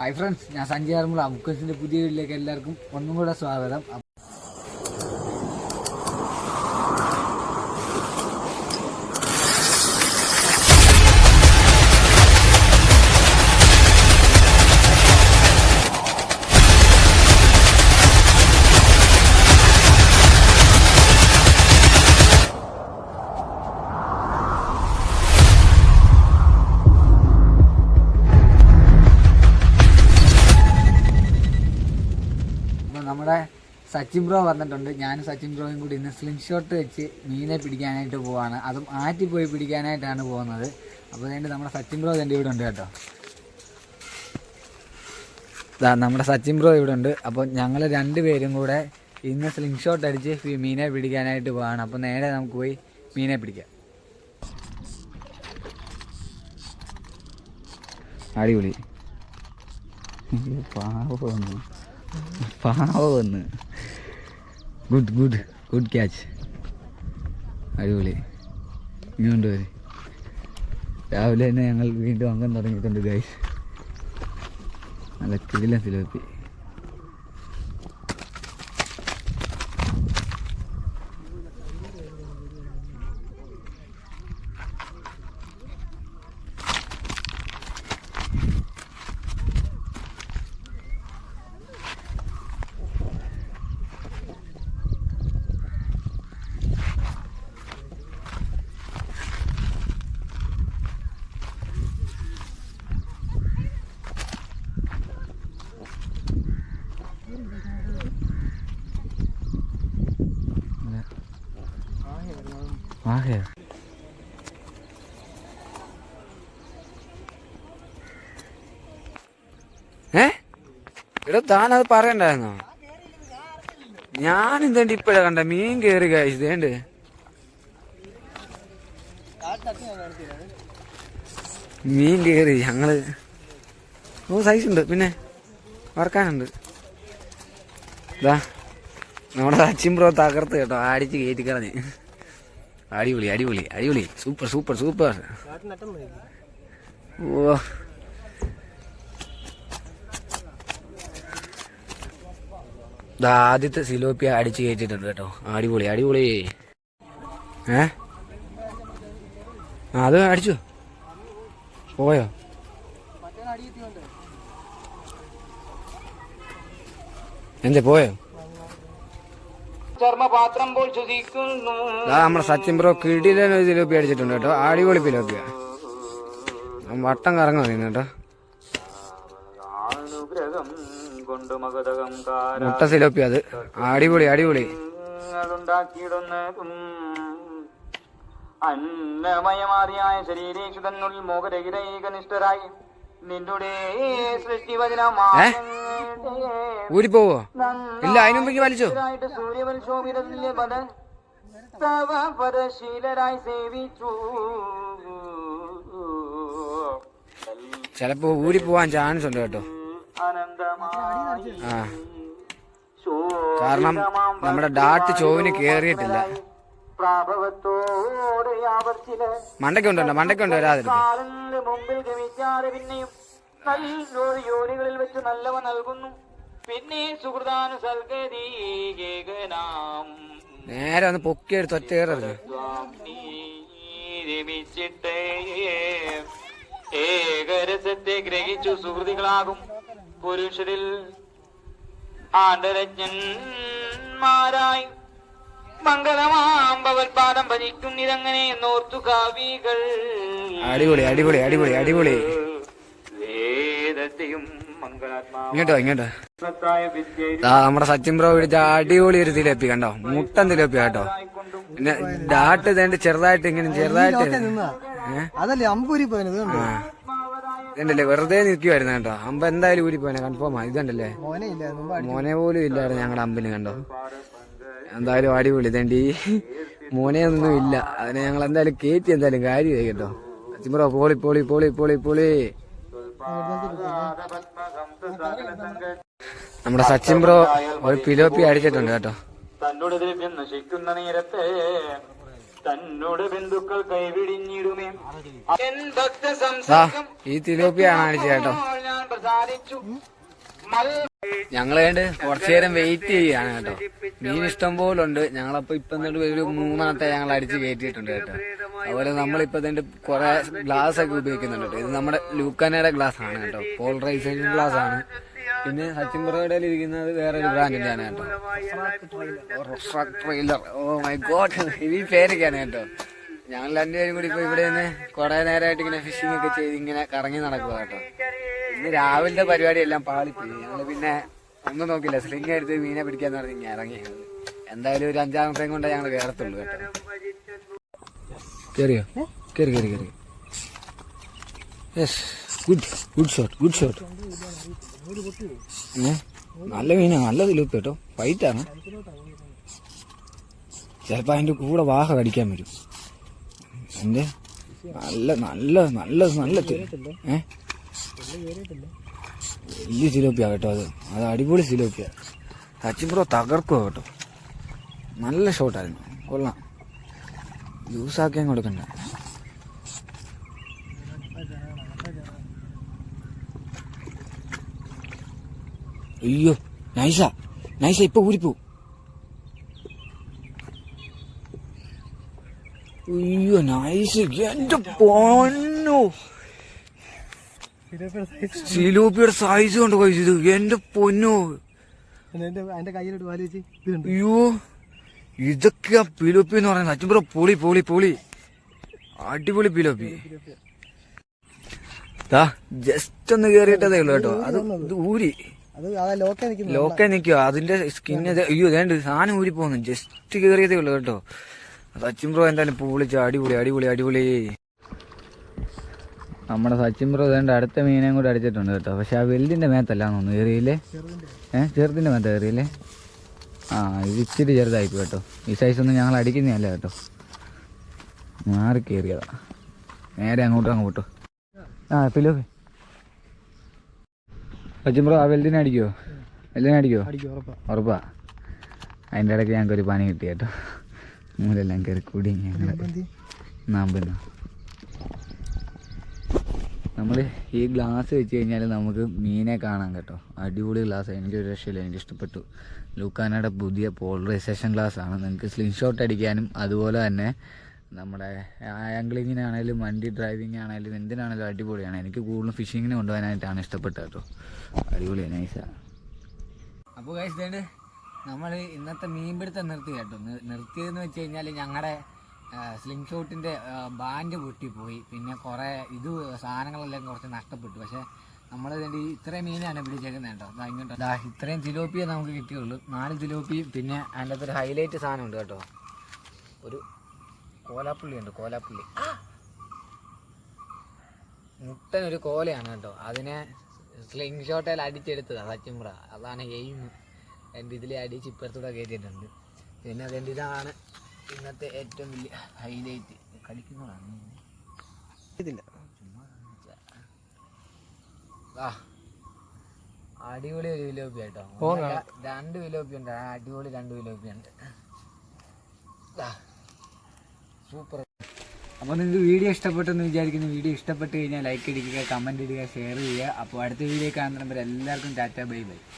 Hi friends ഞാൻ സഞ്ജയ് ആർമുള. മുക്കസിന്റെ പുതിയ വീട്ടിലേക്ക് എല്ലാവർക്കും ഒന്നും കൂടെ സ്വാഗതം. നമ്മുടെ സച്ചിൻ ബ്രോ വന്നിട്ടുണ്ട്. ഞാനും സച്ചിൻ ബ്രോയും കൂടി ഇന്ന് സ്ലിം ഷോട്ട് വെച്ച് മീനെ പിടിക്കാനായിട്ട് പോവാണ്. അതും ആറ്റി പോയി പിടിക്കാനായിട്ടാണ് പോകുന്നത്. അപ്പോൾ അതുകൊണ്ട് നമ്മുടെ സച്ചിൻ ബ്രോ എന്റെ ഇവിടെ ഉണ്ട് കേട്ടോ. നമ്മുടെ സച്ചിൻ ബ്രോ ഇവിടെ ഉണ്ട്. അപ്പോൾ ഞങ്ങൾ രണ്ടുപേരും കൂടെ ഇന്ന് സ്ലിം ഷോട്ട് അടിച്ച് മീനെ പിടിക്കാനായിട്ട് പോവാണ്. അപ്പോൾ നേരെ നമുക്ക് പോയി മീനെ പിടിക്കാം. അടിപൊളി. പാവം. പാവന്ന് ഗുഡ് ഗുഡ് ഗുഡ് ക്യാച്ച് അടിപൊളി. ഇങ്ങോട്ട് വരെ രാവിലെ തന്നെ ഞങ്ങൾ വീണ്ടും അംഗം തുടങ്ങിയിട്ടുണ്ട് ഗൈസ് നല്ല കിടിലാ സിലോപ്പി ആകെ. ഏ? ഇവിടെ താനത് പറയണ്ടായിരുന്നോ? ഞാൻ എന്തേണ്ടി ഇപ്പഴാ കണ്ട? മീൻ കേറി കഴിച്ചു ഇതേണ്ട് മീൻ കേറി ഞങ്ങൾ. ഓ സൈസ് ഉണ്ട്. പിന്നെ വറക്കാനുണ്ട്. ഇതാ നമ്മുടെ സച്ചിൻ ബ്രോ തകർത്ത് കേട്ടോ. അടിച്ച് കയറ്റി കളഞ്ഞ് അടിപൊളി അടിപൊളി അടിപൊളി. Super super super. ഓ. ആദ്യത്തെ സിലോപ്പിയ അടിച്ച് കയറ്റിട്ടുണ്ട് കേട്ടോ. അടിപൊളി അടിപൊളി. ഏ? അത് അടിച്ചു. പോയോ? എന്തേ പോയോ? ചർമ്മപാത്രം പോൽ ശ്വസിക്കുന്നു നമ്മുടെ സച്ചിൻ ബ്രോ കിടിലൻ ഒരു സിലോപ്പി അടിച്ചിട്ടുണ്ട് കേട്ടോ. അടിപൊളി സിലോപ്പിയ വട്ടം കറങ്ങാൻ കേട്ടോ. മുട്ട സിലോപ്പി അത്. അടിപൊളി അടിപൊളി. കാര്യങ്ങളുണ്ടാക്കിയിടുന്നതും അന്നമയമാറിയായ ശരീരേഷു തന്നുള്ളിൽ മോഹരഹിതൈകനിഷ്ഠരായി നിന്നുടെ സൃഷ്ടിവചനമാ ഊരിപ്പോവോ? ഇല്ല അതിനു മുമ്പ് വലിച്ചോ. ഊരി പോവാൻ പരശീലരായി സേവിച്ചു. ചിലപ്പോ ഊരിപ്പോവാൻ ചാൻസ് ഉണ്ട് കേട്ടോ. ആ. കാരണം നമ്മുടെ ഡാട്ട് ചോവിന് കേറിയിട്ടില്ല. മണ്ടയ്ക്ക് ഉണ്ടോ മണ്ടയ്ക്ക് ഉണ്ടോ വരാതെ മുമ്പിൽ ഗമിക്കാതെ പിന്നെയും ജോലികളിൽ വെച്ച് നല്ലവ നൽകുന്നു. പിന്നെ സുഹൃദാന സൽഗതീകനാം നേരെ ഒന്ന് പൊക്കിയെടുത്ത് ഒറ്റ രമിച്ചിട്ട്. ഏകരസത്തെ ഗ്രഹിച്ചു സുഹൃതികളാകും പുരുഷരിൽ ആണ്ടരജ്ഞന്മാരായി മംഗളമാമ്പവൽപാദം ഭജിക്കുന്നിതങ്ങനെ നോർത്തു കാവികൾ അടിപൊളി അടിപൊളി അടിപൊളി അടിപൊളി. വേദത്തെയും ഇങ്ങോട്ടോ ആ നമ്മുടെ സച്ചിൻ ബ്രോ പിടിച്ച അടിപൊളി ഒരു തിലപ്പി കണ്ടോ? മുട്ടൻ തിലപ്പി കേട്ടോ. പിന്നെ ഡാട്ട് ഇതേണ്ട ചെറുതായിട്ട് ഇങ്ങനെ ചെറുതായിട്ട്? അതല്ലേ അമ്പൂരി പോയത് ഇതുണ്ടല്ലേ വെറുതെ നിൽക്കുമായിരുന്നു കേട്ടോ. അമ്പ എന്തായാലും ഊരി പോനെ കൺഫേം ആ. ഇതുണ്ടല്ലേ? മോനെ ഇല്ല മോനെ പോലും ഇല്ലായിരുന്നു ഞങ്ങളുടെ അമ്പിന് കണ്ടോ. എന്തായാലും അടിപൊളി ഇതേണ്ടി. മോനെ ഒന്നും ഇല്ല. അതിനെ ഞങ്ങൾ എന്തായാലും കേറ്റി എന്തായാലും കാര്യമായി കേട്ടോ. സച്ചിൻ ബ്രോ പോളി പോളി പോളി പോളി പോളി. നമ്മുടെ സച്ചിൻ ബ്രോ ഒരു പിലോപ്പി അടിച്ചിട്ടുണ്ട് കേട്ടോ. തന്നോട് ദ്രവ്യം നശിക്കുന്ന നേരത്തെ തന്നോട് ബന്ധുക്കൾ കൈവിടിഞ്ഞിടുമേ. ഈ തിലോപ്പിയാണ് അടിച്ചത് കേട്ടോ. വേണ്ട കുറച്ചു നേരം വെയിറ്റ് ചെയ്യാണ് കേട്ടോ. മീൻ ഇഷ്ടം പോലെ ഉണ്ട് ഞങ്ങളപ്പോ ഇപ്പൊ എന്നിട്ട് ഒരു മൂന്നാമത്തെ ഞങ്ങൾ അടിച്ച് കയറ്റിയിട്ടുണ്ട് കേട്ടോ. അതുപോലെ നമ്മളിപ്പോ ഇതിന്റെ കുറെ ഗ്ലാസ് ഒക്കെ ഉപയോഗിക്കുന്നുണ്ട് ഇത് നമ്മുടെ ലൂക്കാനയുടെ ഗ്ലാസ് ആണ് കേട്ടോ. പോളറൈസേഷൻ ഗ്ലാസ് ആണ്. പിന്നെ സച്ചിൻ പുറകടയിൽ ഇരിക്കുന്നത് വേറെ ഒരു ആണ് കേട്ടോ ട്രെയിലർ ഓ മൈ ഗോഡ് ഈ പേരൊക്കെയാണ് കേട്ടോ. ഞങ്ങൾ രണ്ടുപേരും കൂടി ഇപ്പൊ ഇവിടെ നിന്ന് കുറെ നേരമായിട്ട് ഇങ്ങനെ ഫിഷിംഗ് ഒക്കെ ചെയ്ത് ഇങ്ങനെ കറങ്ങി നടക്കുക കേട്ടോ. ഇന്ന് രാവിലത്തെ പരിപാടി എല്ലാം പാളിപ്പോയി ഞങ്ങൾ പിന്നെ ഒന്നും നോക്കില്ല. സ്ലിംഗ് എടുത്ത് മീനെ പിടിക്കാന്ന് പറഞ്ഞ് ഇങ്ങനെ ഇറങ്ങി. എന്തായാലും ഒരു അഞ്ചാമത്തെയും കൊണ്ടേ ഞങ്ങൾ കയറത്തുള്ളൂ കേട്ടോ. കേറിയോ? കേറി കേറി കേറി. Yes good good shot good shot നല്ല മീനാ നല്ല തിലുപ്പ് കേട്ടോ. ഫൈറ്റാണ് ചിലപ്പോ അതിന്റെ കൂടെ വാഹ കടിക്കാൻ വരും. എന്റെ നല്ല നല്ല നല്ല നല്ല തി- ഏ? വലിയ സിലോപ്പിയ കേട്ടോ അത്. അത് അടിപൊളി സിലോപ്പിയ. സച്ചിൻ ബ്രോ തകർക്കുക കേട്ടോ. നല്ല ഷോട്ടായിരുന്നു. കൊള്ളാം. യൂസ് യൂസാക്കിയാൻ കൊടുക്കണ്ട അയ്യോ നൈസ. നൈസ ഇപ്പൊ ഊരിപ്പോ. അയ്യോ നൈസ്. എന്റെ പൊന്നോ. സിലോപ്പിയുടെ സൈസ് കൊണ്ട് കഴിച്ചത് എന്റെ പൊന്നോ. അയ്യോ. ഇതൊക്കെയാ പിലോപ്പി എന്ന് പറയുന്നത്. അച്ഛൻ പൊളി പൊളി പൊളി. അടിപൊളി പിലോപ്പി. ജസ്റ്റ് ഒന്ന് കേറിയിട്ടതേ ഉള്ളു കേട്ടോ. അത് ഇത് ഊരി. അത് അതാ ലോക്കെ നിക്കോ അതിന്റെ സ്കിന്ന് അയ്യോ വേണ്ട സാധനം ഊരി പോകുന്നു ജസ്റ്റ് കേറിയതേ ഉള്ളു കേട്ടോ. സച്ചിൻ ബ്രോ എന്തായാലും പൊളിച്ച അടിപൊളി അടിപൊളി അടിപൊളി. നമ്മുടെ സച്ചിൻ ബ്രോ അടുത്ത മീനേം കൂടെ അടിച്ചിട്ടുണ്ട് കേട്ടോ. പക്ഷെ ആ വെല്ലിന്റെ മേത്തല്ല തോന്നുന്നു. ഏറിയില്ലേ? ഏഹ് ചെറുതിന്റെ മേത്ത ഏറിയില്ലേ? ആ ഇത് ഇച്ചിരി ചെറുതായിപ്പോ കേട്ടോ. ഈ സൈസ് ഒന്നും ഞങ്ങൾ അടിക്കുന്നതല്ല കേട്ടോ. മാറി കയറിയതാ നേരെ അങ്ങോട്ടും അങ്ങോട്ടും ആ പിലോ സച്ചിൻ ബ്രോ ആ വെല്ലിനെ അടിക്കോ? വെല്ലിനെ അടിക്കോ? ഉറപ്പാ. അതിന്റെ ഇടയ്ക്ക് ഞങ്ങൾക്ക് ഒരു പണി കിട്ടി കേട്ടോ. മൂലെല്ലാം കയറി കൂടി ഞങ്ങൾ നാമ്പുന്ന നമ്മൾ ഈ ഗ്ലാസ് വെച്ച് കഴിഞ്ഞാൽ നമുക്ക് മീനെ കാണാം കേട്ടോ. അടിപൊളി ഗ്ലാസ് എനിക്ക് ഒരു രക്ഷയില്ല. എനിക്ക് ഇഷ്ടപ്പെട്ടു. ലൂക്കാനയുടെ പുതിയ പോളറൈസേഷൻ ഗ്ലാസ് ആണ്. നിങ്ങൾക്ക് സ്ലിംഗ് ഷോട്ട് അടിക്കാനും അതുപോലെ തന്നെ നമ്മുടെ ആംഗ്ലിങ്ങിനാണേലും വണ്ടി ഡ്രൈവിംഗ് ആണേലും എന്തിനാണേലും അടിപൊളിയാണ്. എനിക്ക് കൂടുതലും ഫിഷിങ്ങിന് കൊണ്ടുപോകാനായിട്ടാണ് ഇഷ്ടപ്പെട്ടത് കേട്ടോ. അടിപൊളിയാണ് നൈസാണ് അപ്പോൾ കഴിച്ചിട്ടുണ്ട് നമ്മൾ ഇന്നത്തെ മീൻപിടുത്തം നിർത്തി കേട്ടോ. നിർത്തിയതെന്ന് വെച്ച് കഴിഞ്ഞാൽ ഞങ്ങളുടെ സ്ലിംഗ് ഷോട്ടിന്റെ ബാൻഡ് പൊട്ടിപ്പോയി. പിന്നെ കുറേ ഇത് സാധനങ്ങളെല്ലാം കുറച്ച് നഷ്ടപ്പെട്ടു. പക്ഷേ നമ്മൾ ഇതിന്റെ ഇത്രയും മീനാണ് പിടിച്ചേക്കുന്നത് കേട്ടോ. അതാ ഇങ്ങോട്ട്. ദാ ഇത്രയും തിലോപ്പിയെ നമുക്ക് കിട്ടിയുള്ളൂ. നാല് തിലോപ്പിയും പിന്നെ അതിന്റെ അകത്തൊരു ഹൈലൈറ്റ് സാധനമുണ്ട് കേട്ടോ. ഒരു കോലാപ്പുള്ളി ഉണ്ട് കോലാപ്പുള്ളി. മുട്ടനൊരു കോലയാണ് കേട്ടോ. അതിനെ സ്ലിംഗ് ഷോട്ടേൽ അടിച്ചെടുത്തത് സച്ചിമ്പ്ര അതാണ് എയിം എന്റെ ഇതിലെ അടിച്ച് ഇപ്പുറത്തൂടെ കയറ്റിയിട്ടുണ്ട്. പിന്നെ അതിന്റെ ഇതാണ് ഇന്നത്തെ ഏറ്റവും വലിയ ഹൈലൈറ്റ് കളിക്കുന്നതാണ്. ഇതില്ല ആ അടിപൊളി ഒരു വിലോപ്പി കേട്ടോ രണ്ട് വിലോപ്പി ഉണ്ട്. അടിപൊളി രണ്ട് വിലോപ്പി ഉണ്ട്. സൂപ്പർ. അപ്പോൾ നിങ്ങൾക്ക് വീഡിയോ ഇഷ്ടപ്പെട്ടെന്ന് വിചാരിക്കുന്നു. വീഡിയോ ഇഷ്ടപ്പെട്ട് കഴിഞ്ഞാൽ ലൈക്ക് അടിക്കുക കമന്റ് ഇടുക ഷെയർ ചെയ്യുക. അപ്പോൾ അടുത്ത വീഡിയോ കാണുന്ന എല്ലാവർക്കും ടാറ്റ ബൈ ബൈ.